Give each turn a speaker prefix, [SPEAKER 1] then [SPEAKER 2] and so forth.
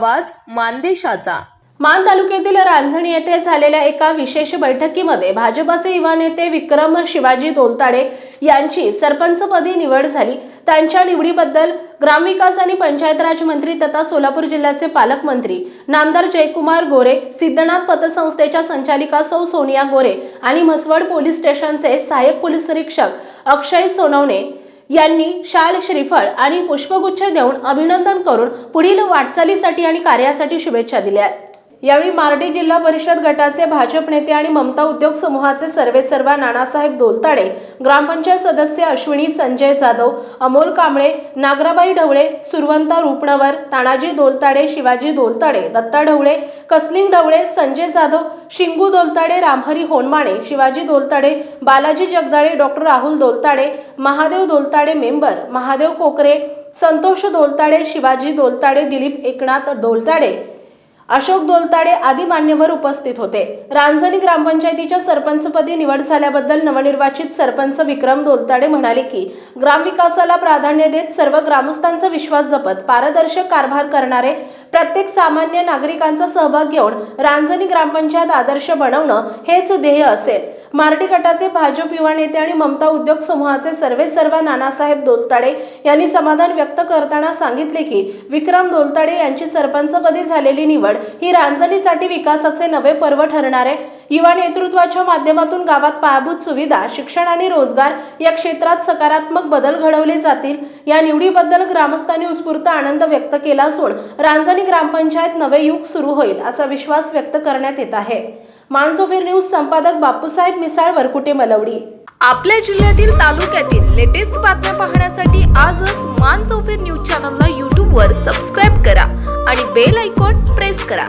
[SPEAKER 1] आवाज मानदेशाचा.
[SPEAKER 2] मान तालुक्यातील रांझणी येथे झालेल्या एका विशेष बैठकीमध्ये भाजपाचे युवा नेते विक्रम शिवाजी दोलताडे यांची सरपंचपदी निवड झाली. त्यांच्या निवडीबद्दल ग्रामविकास आणि पंचायत राज मंत्री तथा सोलापूर जिल्ह्याचे पालकमंत्री नामदार जयकुमार गोरे सिद्धनाथ पतसंस्थेच्या संचालिका सौ सोनिया गोरे आणि म्हसवड पोलीस स्टेशनचे सहाय्यक पोलीस निरीक्षक अक्षय सोनवणे यांनी शाल श्रीफळ आणि पुष्पगुच्छ देऊन अभिनंदन करून पुढील वाटचालीसाठी आणि कार्यासाठी शुभेच्छा दिल्या यावेळी मार्डी जिल्हा परिषद गटाचे भाजप नेते आणि ममता उद्योग समूहाचे सर्वेसर्वा नानासाहेब दोलताडे ग्रामपंचायत सदस्य अश्विनी संजय जाधव अमोल कांबळे नागराबाई ढवळे सुरवंता रुपणवर तानाजी दोलताडे शिवाजी दोलताडे दत्ता ढवळे कसलिंग ढवळे संजय जाधव शिंगू दोलताडे रामहरी होनमाणे शिवाजी दोलताडे बालाजी जगदाळे डॉक्टर राहुल दोलताडे महादेव दोलताडे मेंबर महादेव कोकरे संतोष दोलताडे शिवाजी दोलताडे दिलीप एकनाथ दोलताडे अशोक दोलताडे आदी मान्यवर उपस्थित होते. रांजणी ग्रामपंचायतीच्या सरपंचपदी निवड झाल्याबद्दल नवनिर्वाचित सरपंच विक्रम दोलताडे म्हणाले की ग्रामविकासाला प्राधान्य देत सर्व ग्रामस्थांचा विश्वास जपत पारदर्शक कारभार करणारे प्रत्येक सामान्य नागरिकांचा सहभाग घेऊन रांजणी ग्रामपंचायत आदर्श बनवणं हेच ध्येय असेल. मार्डी गटाचे भाजप युवा नेते आणि ममता उद्योग समूहाचे सर्वे सर्व नानासाहेब दोलताडे यांनी समाधान व्यक्त करताना सांगितले की विक्रम दोलताडे यांची सरपंचपदी झालेली निवड ही रांजणीसाठी विकासाचे नवे पर्व ठरणार आहे. युवा नेतृत्वाच्या माध्यमातून गावात पायाभूत सुविधा शिक्षण आणि रोजगार या क्षेत्रात सकारात्मक बदल घडवले जातील. या निवडीबद्दल ग्रामस्थांनी उत्स्फूर्त आनंद व्यक्त केला असून रांजणी ग्रामपंचायत नवे युग सुरू होईल असा विश्वास व्यक्त करण्यात येत आहे. मानसोफिर न्यूज संपादक बापूसाहेब मिसाळ वरकुटे मलवडी?
[SPEAKER 1] आपल्या जिल्ह्यातील तालुक्यातील लेटेस्ट बातम्या पाहण्यासाठी आजच मान चौफेर न्यूज चॅनलला यूट्यूबवर सबस्क्राईब करा आणि बेल आयकॉन प्रेस करा.